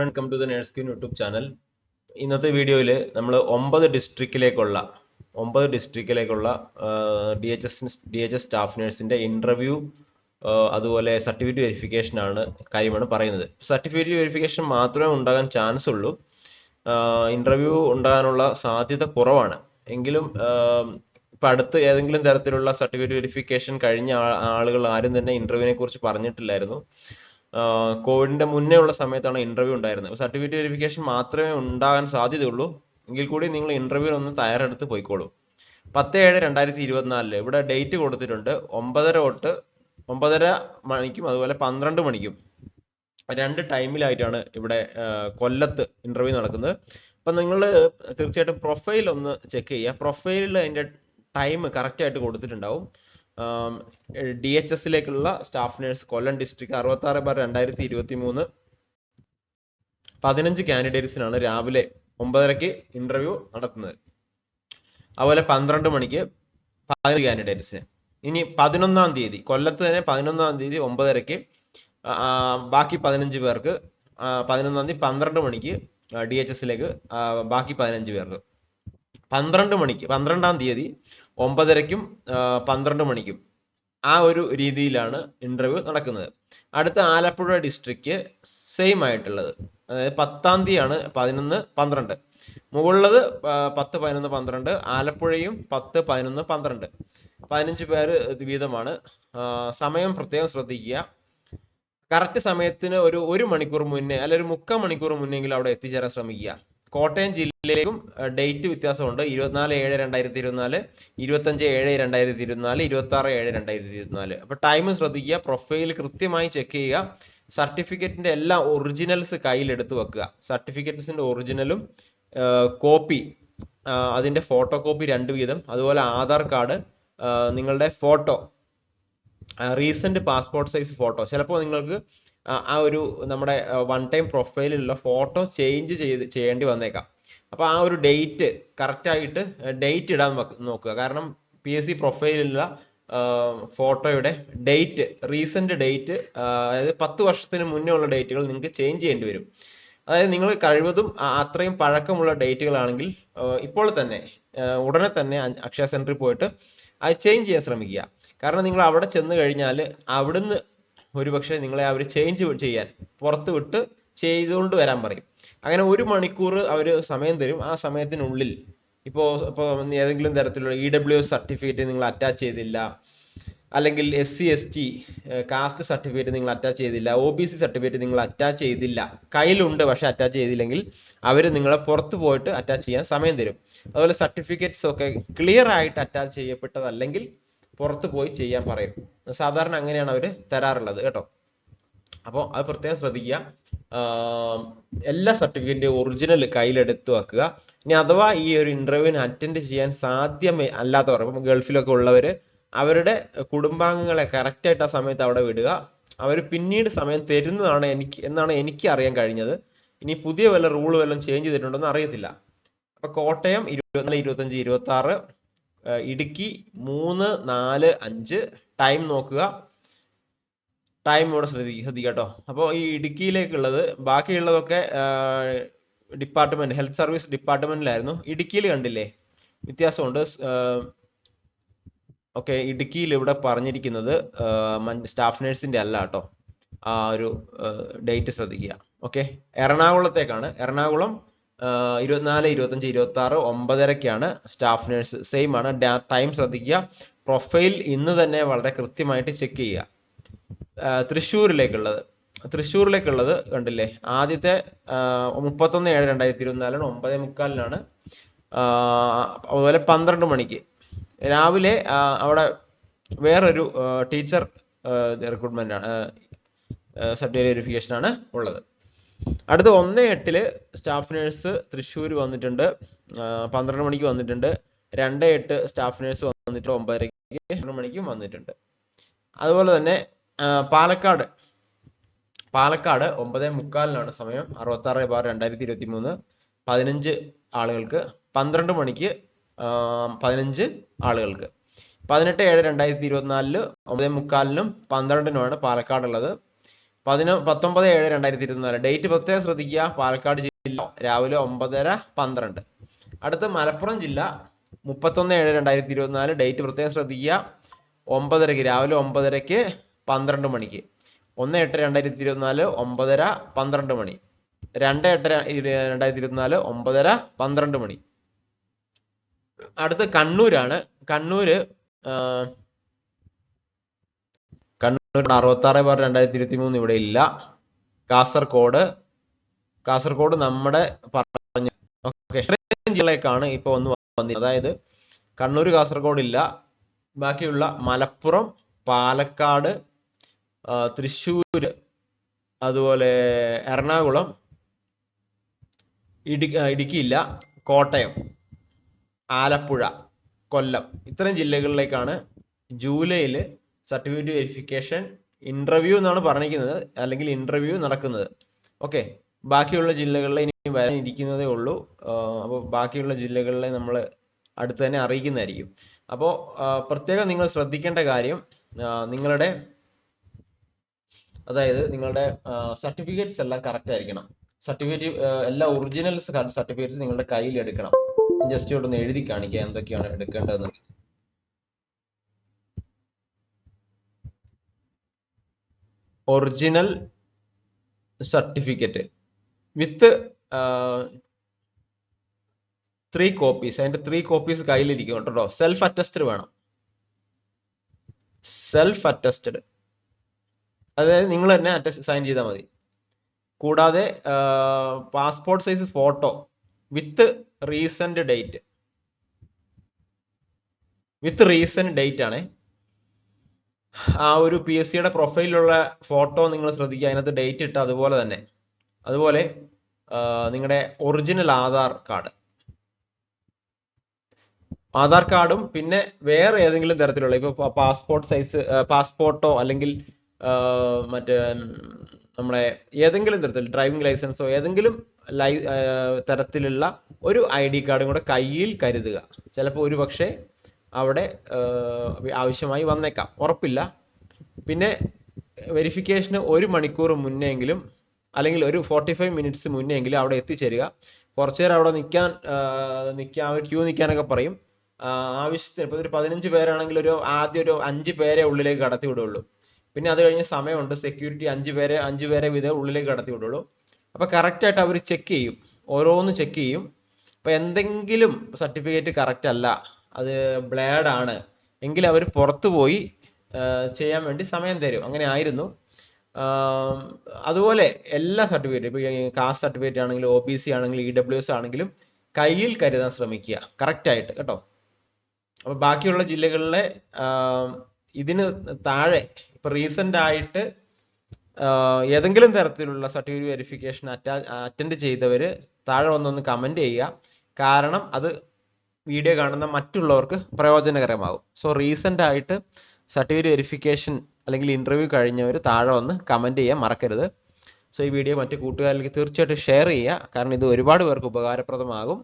Friend come to the nurse queen YouTube channel ഇന്നത്തെ വീഡിയോയിൽ നമ്മൾ ഒമ്പത് ഡിസ്ട്രിക്റ്റിലേക്കുള്ള ഒമ്പത് ഡിസ്ട്രിക്റ്റിലേക്കുള്ള D H S D H S staff നേഴ്സിന്റെ interview അതുപോലെ സർട്ടിഫിക്കറ്റ് വെരിഫിക്കേഷൻ ആണ് കാര്യമാണ് പറയുന്നത്. സർട്ടിഫിക്കറ്റ് വെരിഫിക്കേഷൻ മാത്രമേ ഉണ്ടാകാൻ ചാൻസ് ഉള്ളൂ. ഇന്റർവ്യൂ ഉണ്ടാകാനുള്ള സാധ്യത കുറവാണ്. എങ്കിലും ഇപ്പം അടുത്ത് ഏതെങ്കിലും തരത്തിലുള്ള സർട്ടിഫിക്കറ്റ് വെരിഫിക്കേഷൻ കഴിഞ്ഞ ആളുകൾ ആരും തന്നെ ഇന്റർവ്യൂവിനെ കുറിച്ച് പറഞ്ഞിട്ടില്ലായിരുന്നു. കോവിഡിന്റെ മുന്നേ ഉള്ള സമയത്താണ് ഇന്റർവ്യൂ ഉണ്ടായിരുന്നത്. സർട്ടിഫിക്കറ്റ് വെരിഫിക്കേഷൻ മാത്രമേ ഉണ്ടാകാൻ സാധ്യതയുള്ളൂ. എങ്കിൽ കൂടി നിങ്ങൾ ഇന്റർവ്യൂ ഒന്ന് തയ്യാറെടുത്ത് പോയിക്കോളൂ. പത്ത് ഏഴ് രണ്ടായിരത്തി ഇരുപത്തിനാലിൽ ഇവിടെ ഡേറ്റ് കൊടുത്തിട്ടുണ്ട്. ഒമ്പതര തൊട്ട് ഒമ്പതര മണിക്കും അതുപോലെ പന്ത്രണ്ട് മണിക്കും. രണ്ട് ടൈമിലായിട്ടാണ് ഇവിടെ കൊല്ലത്ത് ഇന്റർവ്യൂ നടക്കുന്നത്. അപ്പം നിങ്ങൾ തീർച്ചയായിട്ടും പ്രൊഫൈൽ ഒന്ന് ചെക്ക് ചെയ്യുക. പ്രൊഫൈലിൽ അതിന്റെ ടൈം കറക്റ്റ് ആയിട്ട് കൊടുത്തിട്ടുണ്ടാവും. ഡി എച്ച് എസിലേക്കുള്ള സ്റ്റാഫ് നേഴ്സ് കൊല്ലം ഡിസ്ട്രിക്ട് അറുപത്തി ആറ് ബാർ രണ്ടായിരത്തി ഇരുപത്തി മൂന്ന് പതിനഞ്ച് കാൻഡിഡേറ്റ്സിനാണ് രാവിലെ ഒമ്പതരയ്ക്ക് ഇന്റർവ്യൂ നടത്തുന്നത്. അതുപോലെ പന്ത്രണ്ട് മണിക്ക് പതിനഞ്ച് കാൻഡിഡേറ്റ്സ് ഇനി പതിനൊന്നാം തീയതി കൊല്ലത്ത് തന്നെ പതിനൊന്നാം തീയതി ഒമ്പതരയ്ക്ക് ബാക്കി പതിനഞ്ച് പേർക്ക് പതിനൊന്നാം തീയതി പന്ത്രണ്ട് മണിക്ക് ഡി എച്ച് എസിലേക്ക് ബാക്കി പതിനഞ്ച് പേർക്ക്. പന്ത്രണ്ട് മണിക്ക് പന്ത്രണ്ടാം തീയതി ഒമ്പതരയ്ക്കും പന്ത്രണ്ട് മണിക്കും ആ ഒരു രീതിയിലാണ് ഇന്റർവ്യൂ നടക്കുന്നത്. അടുത്ത ആലപ്പുഴ ഡിസ്ട്രിക്റ്റ് സെയിം ആയിട്ടുള്ളത്. അതായത് പത്താം തീയതിയാണ് പതിനൊന്ന് പന്ത്രണ്ട്. മുകളിലത് പത്ത് പതിനൊന്ന് പന്ത്രണ്ട്. ആലപ്പുഴയും പത്ത് പതിനൊന്ന് പന്ത്രണ്ട്. പതിനഞ്ച് പേര് വീതമാണ്. സമയം പ്രത്യേകം ശ്രദ്ധിക്കുക. കറക്റ്റ് സമയത്തിന് ഒരു ഒരു മണിക്കൂർ മുന്നേ അല്ലെ ഒരു മുക്കാൽ മണിക്കൂർ മുന്നെങ്കിലും അവിടെ എത്തിച്ചേരാൻ ശ്രമിക്കുക. കോട്ടയം ജില്ലയിലേക്കും ഡേറ്റ് വ്യത്യാസമുണ്ട്. ഇരുപത്തിനാല് ഏഴ് രണ്ടായിരത്തി ഇരുപത്തിനാല് ഇരുപത്തഞ്ച് ഏഴ് രണ്ടായിരത്തി ഇരുപത്തിനാല് ഇരുപത്തി ആറ് ഏഴ് രണ്ടായിരത്തി ഇരുപത്തിനാല് അപ്പൊ ടൈം ശ്രദ്ധിക്കുക പ്രൊഫൈൽ കൃത്യമായി ചെക്ക് ചെയ്യുക സർട്ടിഫിക്കറ്റിന്റെ എല്ലാ ഒറിജിനൽസ് കയ്യിൽ എടുത്തു വെക്കുക സർട്ടിഫിക്കറ്റ്സിന്റെ ഒറിജിനലും കോപ്പി അതിന്റെ ഫോട്ടോ കോപ്പി രണ്ട് വീതം. അതുപോലെ ആധാർ കാർഡ് നിങ്ങളുടെ photo recent passport size photo ചിലപ്പോൾ നിങ്ങൾക്ക് ആ ഒരു നമ്മുടെ വൺ ടൈം പ്രൊഫൈലിലുള്ള ഫോട്ടോ ചേഞ്ച് ചെയ്ത് ചെയ്യേണ്ടി വന്നേക്കാം. അപ്പോൾ ആ ഒരു ഡേറ്റ് കറക്റ്റായിട്ട് ഡേറ്റ് ഇടാൻ നോക്കുക. കാരണം പി എസ് സി പ്രൊഫൈലിലുള്ള ഫോട്ടോയുടെ ഡേറ്റ് റീസെന്റ് ഡേറ്റ് അതായത് പത്ത് വർഷത്തിന് മുന്നേ ഉള്ള ഡേറ്റുകൾ നിങ്ങൾക്ക് ചേഞ്ച് ചെയ്യേണ്ടി വരും. അതായത് നിങ്ങൾ കഴിവതും അത്രയും പഴക്കമുള്ള ഡേറ്റുകളാണെങ്കിൽ ഇപ്പോൾ തന്നെ ഉടനെ തന്നെ അക്ഷയ സെന്ററിൽ പോയിട്ട് അത് ചേഞ്ച് ചെയ്യാൻ ശ്രമിക്കുക. കാരണം നിങ്ങൾ അവിടെ ചെന്ന് കഴിഞ്ഞാൽ അവിടുന്ന് ഒരുപക്ഷെ നിങ്ങളെ അവർ ചേഞ്ച് ചെയ്യാൻ പുറത്ത് വിട്ട് ചെയ്തുകൊണ്ട് വരാൻ പറയും. അങ്ങനെ ഒരു മണിക്കൂർ അവർ സമയം തരും. ആ സമയത്തിനുള്ളിൽ ഇപ്പോൾ ഇപ്പോൾ ഏതെങ്കിലും തരത്തിലുള്ള ഇ ഡബ്ല്യു സർട്ടിഫിക്കറ്റ് നിങ്ങൾ അറ്റാച്ച് ചെയ്തില്ല. അല്ലെങ്കിൽ S C S T caste certificate നിങ്ങൾ അറ്റാച്ച് ചെയ്തില്ല. ഒ ബി സി സർട്ടിഫിക്കറ്റ് നിങ്ങൾ അറ്റാച്ച് ചെയ്തില്ല. കയ്യിലുണ്ട് പക്ഷെ അറ്റാച്ച് ചെയ്തില്ലെങ്കിൽ അവർ നിങ്ങളെ പുറത്ത് പോയിട്ട് അറ്റാച്ച് ചെയ്യാൻ സമയം തരും. അതുപോലെ സർട്ടിഫിക്കറ്റ്സ് ഒക്കെ ക്ലിയർ ആയിട്ട് അറ്റാച്ച് ചെയ്യപ്പെട്ടതല്ലെങ്കിൽ പുറത്ത് പോയി ചെയ്യാൻ പറയും. സാധാരണ അങ്ങനെയാണ് അവർ തരാറുള്ളത് കേട്ടോ. അപ്പോൾ അത് പ്രത്യേകം ശ്രദ്ധിക്കുക. എല്ലാ സർട്ടിഫിക്കറ്റിന്റെ ഒറിജിനൽ കയ്യിലെടുത്ത് വെക്കുക. ഇനി അഥവാ ഈ ഒരു ഇന്റർവ്യൂവിന് അറ്റൻഡ് ചെയ്യാൻ സാധ്യമേ അല്ലാത്തവർ ഇപ്പം ഗൾഫിലൊക്കെ ഉള്ളവർ അവരുടെ കുടുംബാംഗങ്ങളെ കറക്റ്റായിട്ട് ആ സമയത്ത് അവിടെ വിടുക. അവർ പിന്നീട് സമയം തരുന്നതാണ് എനിക്ക് എന്നാണ് എനിക്ക് അറിയാൻ കഴിഞ്ഞത്. ഇനി പുതിയ വല്ല റൂൾ വല്ലതും ചേഞ്ച് ചെയ്തിട്ടുണ്ടോ എന്ന് അറിയത്തില്ല. അപ്പൊ കോട്ടയം ഇരുപത്തിനാല് ഇരുപത്തഞ്ച് ഇരുപത്തി ആറ് ഇടുക്കി മൂന്ന് നാല് അഞ്ച്. ടൈം നോക്കുക. ടൈം ഇവിടെ ശ്രദ്ധിക്കുക ശ്രദ്ധിക്കുക കേട്ടോ അപ്പോൾ ഈ ഇടുക്കിയിലേക്കുള്ളത് ബാക്കിയുള്ളതൊക്കെ ഡിപ്പാർട്ട്മെന്റ് ഹെൽത്ത് സർവീസ് ഡിപ്പാർട്ട്മെന്റിലായിരുന്നു ഇടുക്കിയിൽ കണ്ടില്ലേ? വ്യത്യാസമുണ്ട്. ഓക്കെ ഇടുക്കിയിൽ ഇവിടെ പറഞ്ഞിരിക്കുന്നത് സ്റ്റാഫ് നേഴ്സിന്റെ അല്ല കേട്ടോ. ആ ഒരു ഡേറ്റ് ശ്രദ്ധിക്കുക. ഓക്കെ എറണാകുളത്തേക്കാണ്. എറണാകുളം ഇരുപത്തിനാല് ഇരുപത്തഞ്ച് ഇരുപത്തി ആറ് ഒമ്പതരക്കാണ് സ്റ്റാഫ് നേഴ്സ് സെയിം ആണ്. ടൈം ശ്രദ്ധിക്കുക. പ്രൊഫൈൽ ഇന്ന് തന്നെ വളരെ കൃത്യമായിട്ട് ചെക്ക് ചെയ്യുക. തൃശ്ശൂരിലേക്കുള്ളത്. തൃശ്ശൂരിലേക്കുള്ളത് കണ്ടില്ലേ? ആദ്യത്തെ മുപ്പത്തൊന്ന് ഏഴ് രണ്ടായിരത്തി ഇരുപത്തിനാലാണ് ഒമ്പതേ മുക്കാലിനാണ്. അതുപോലെ പന്ത്രണ്ട് മണിക്ക്. രാവിലെ അവിടെ വേറൊരു ടീച്ചർ റിക്രൂട്ട്മെന്റ് ആണ് സർട്ടിഫിക്കറ്റ് വെരിഫിക്കേഷൻ ആണ് ഉള്ളത്. അടുത്ത ഒന്ന് എട്ടിൽ സ്റ്റാഫ് നേഴ്സ് തൃശ്ശൂർ വന്നിട്ടുണ്ട്. പന്ത്രണ്ട് മണിക്ക് വന്നിട്ടുണ്ട്. രണ്ട് എട്ട് സ്റ്റാഫ് നേഴ്സ് വന്നിട്ട് ഒമ്പതരയ്ക്ക് പന്ത്രണ്ട് മണിക്കും വന്നിട്ടുണ്ട്. അതുപോലെ തന്നെ പാലക്കാട്. പാലക്കാട് ഒമ്പതേ മുക്കാലിനാണ് സമയം. അറുപത്തി ആറ് ബാർ രണ്ടായിരത്തി ഇരുപത്തി മൂന്ന് പതിനഞ്ച് ആളുകൾക്ക് പന്ത്രണ്ട് മണിക്ക് പതിനഞ്ച് ആളുകൾക്ക്. പതിനെട്ട് ഏഴ് രണ്ടായിരത്തി ഇരുപത്തിനാലിൽ ഒമ്പതേ മുക്കാലിനും പന്ത്രണ്ടിനുമാണ് പാലക്കാട് ഉള്ളത് പതിനൊ പത്തൊമ്പത് ഏഴ് രണ്ടായിരത്തി ഇരുപത്തിനാല് ഡേറ്റ് പ്രത്യേകം ശ്രദ്ധിക്കുക. പാലക്കാട് ജില്ല രാവിലെ ഒമ്പതര പന്ത്രണ്ട്. അടുത്ത മലപ്പുറം ജില്ല മുപ്പത്തൊന്ന് ഏഴ് രണ്ടായിരത്തി ഇരുപത്തിനാല് ഡേറ്റ് പ്രത്യേകം ശ്രദ്ധിക്കുക. ഒമ്പതരക്ക് രാവിലെ ഒമ്പതരക്ക് പന്ത്രണ്ട് മണിക്ക്. ഒന്ന് എട്ട് രണ്ടായിരത്തി ഇരുപത്തിനാല് ഒമ്പതര പന്ത്രണ്ട് മണി. രണ്ട് എട്ട് രണ്ടായിരത്തി ഇരുപത്തിനാല് ഒമ്പതര പന്ത്രണ്ട് മണി. അടുത്ത കണ്ണൂരാണ്. കണ്ണൂര് ആ, കണ്ണൂർ അറുപത്തി ആറ് ബാർ രണ്ടായിരത്തി ഇരുപത്തി മൂന്ന് ഇവിടെ ഇല്ല. കാസർഗോഡ് കാസർഗോഡ് നമ്മുടെ പറഞ്ഞ ഓക്കെ ജില്ലയിലേക്കാണ് ഇപ്പൊ ഒന്ന് വന്നത് അതായത് കണ്ണൂർ കാസർഗോഡ് ഇല്ല. ബാക്കിയുള്ള മലപ്പുറം പാലക്കാട് തൃശ്ശൂർ അതുപോലെ എറണാകുളം ഇടുക്കി ഇടുക്കിയില്ല കോട്ടയം ആലപ്പുഴ കൊല്ലം. ഇത്തരം ജില്ലകളിലേക്കാണ് ജൂലൈയിൽ സർട്ടിഫിക്കറ്റ് വെരിഫിക്കേഷൻ ഇന്റർവ്യൂ എന്നാണ് പറഞ്ഞിരിക്കുന്നത്. അല്ലെങ്കിൽ ഇന്റർവ്യൂ നടക്കുന്നത്. ഓക്കെ ബാക്കിയുള്ള ജില്ലകളിലെ ഇനി വരാനിരിക്കുന്നതേ ഉള്ളൂ. അപ്പോൾ ബാക്കിയുള്ള ജില്ലകളിലെ നമ്മൾ അടുത്ത് തന്നെ അറിയിക്കുന്നതായിരിക്കും. അപ്പോൾ പ്രത്യേകം നിങ്ങൾ ശ്രദ്ധിക്കേണ്ട കാര്യം നിങ്ങളുടെ അതായത് നിങ്ങളുടെ സർട്ടിഫിക്കറ്റ്സ് എല്ലാം കറക്റ്റ് ആയിരിക്കണം. സർട്ടിഫിക്കറ്റ് എല്ലാ ഒറിജിനൽ സർട്ടിഫിക്കറ്റ്സ് നിങ്ങളുടെ കയ്യിൽ എടുക്കണം. ജസ്റ്റ് ഇവിടെ ഒന്ന് എഴുതി കാണിക്കുക എന്തൊക്കെയാണ് എടുക്കേണ്ടതെന്ന്. Original certificate with three copies അതിന്റെ ത്രീ കോപ്പീസ് കയ്യിലിരിക്കും കേട്ടോ. സെൽഫ് അറ്റസ്റ്റഡ് വേണം. സെൽഫ് അറ്റസ്റ്റഡ് അതായത് നിങ്ങൾ തന്നെ അറ്റസ്റ്റ് സൈൻ ചെയ്താൽ മതി. കൂടാതെ passport size photo with recent date with recent date ആണ്. ആ ഒരു പി എസ് സിയുടെ പ്രൊഫൈലിലുള്ള ഫോട്ടോ നിങ്ങൾ ശ്രദ്ധിക്കുക. അതിനകത്ത് ഡേറ്റ് ഇട്ട് അതുപോലെ തന്നെ. അതുപോലെ നിങ്ങളുടെ ഒറിജിനൽ ആധാർ കാർഡ് ആധാർ കാർഡും പിന്നെ വേറെ ഏതെങ്കിലും തരത്തിലുള്ള ഇപ്പൊ പാസ്പോർട്ട് സൈസ് പാസ്പോർട്ടോ അല്ലെങ്കിൽ മറ്റേ നമ്മളെ ഏതെങ്കിലും തരത്തിൽ ഡ്രൈവിംഗ് ലൈസൻസോ ഏതെങ്കിലും ലൈ തരത്തിലുള്ള ഒരു ഐ ഡി കാർഡും കൂടെ കയ്യിൽ കരുതുക. ചിലപ്പോൾ ഒരു പക്ഷേ അവിടെ ആവശ്യമായി വന്നേക്കാം. ഉറപ്പില്ല. പിന്നെ വെരിഫിക്കേഷന് ഒരു മണിക്കൂർ മുന്നെങ്കിലും അല്ലെങ്കിൽ ഒരു ഫോർട്ടി ഫൈവ് മിനിറ്റ്സ് മുന്നെങ്കിലും അവിടെ എത്തിച്ചേരുക. കുറച്ചു നേരം അവിടെ നിൽക്കാൻ നിൽക്കാൻ ക്യൂ നിൽക്കാനൊക്കെ പറയും. ആവശ്യത്തിന് ഇപ്പം ഒരു പതിനഞ്ച് പേരാണെങ്കിൽ ഒരു ആദ്യം ഒരു അഞ്ച് പേരെ ഉള്ളിലേക്ക് കടത്തി വിടുള്ളൂ. പിന്നെ അത് കഴിഞ്ഞ് സമയമുണ്ട്. സെക്യൂരിറ്റി അഞ്ച് പേരെ അഞ്ച് പേരെ വീതം ഉള്ളിലേക്ക് കടത്തി വിടുള്ളൂ. അപ്പോൾ കറക്റ്റായിട്ട് അവർ ചെക്ക് ചെയ്യും. ഓരോന്ന് ചെക്ക് ചെയ്യും. അപ്പോൾ എന്തെങ്കിലും സർട്ടിഫിക്കറ്റ് കറക്റ്റ് അല്ല. അത് ബ്ലേഡ് ആണ്. എങ്കിൽ അവർ പുറത്തു പോയി ചെയ്യാൻ വേണ്ടി സമയം തരും. അങ്ങനെ ആയിരുന്നു. അതുപോലെ എല്ലാ സർട്ടിഫിക്കറ്റ് ഇപ്പൊ കാസ്റ്റ് സർട്ടിഫിക്കറ്റ് ആണെങ്കിലും ഒ ബി സി ആണെങ്കിലും ഇ ഡബ്ല്യു എസ് ആണെങ്കിലും കയ്യിൽ കരുതാൻ ശ്രമിക്കുക. കറക്റ്റ് ആയിട്ട് കേട്ടോ? അപ്പൊ ബാക്കിയുള്ള ജില്ലകളിലെ ഇതിന് താഴെ ഇപ്പൊ റീസെന്റ് ആയിട്ട് ഏതെങ്കിലും തരത്തിലുള്ള സർട്ടിഫിക്കറ്റ് വെരിഫിക്കേഷൻ അറ്റാ അറ്റൻഡ് ചെയ്തവര് താഴെ വന്നൊന്ന് കമന്റ് ചെയ്യുക. കാരണം അത് വീഡിയോ കാണുന്ന മറ്റുള്ളവർക്ക് പ്രയോജനകരമാകും. സോ റീസെന്റ് ആയിട്ട് സർട്ടിഫിക്കറ്റ് വെരിഫിക്കേഷൻ അല്ലെങ്കിൽ ഇന്റർവ്യൂ കഴിഞ്ഞവർ താഴെ വന്ന് കമന്റ് ചെയ്യാൻ മറക്കരുത്. സോ ഈ വീഡിയോ മറ്റു കൂട്ടുകാരിലേക്ക് തീർച്ചയായിട്ടും ഷെയർ ചെയ്യുക. കാരണം ഇത് ഒരുപാട് പേർക്ക് ഉപകാരപ്രദമാകും.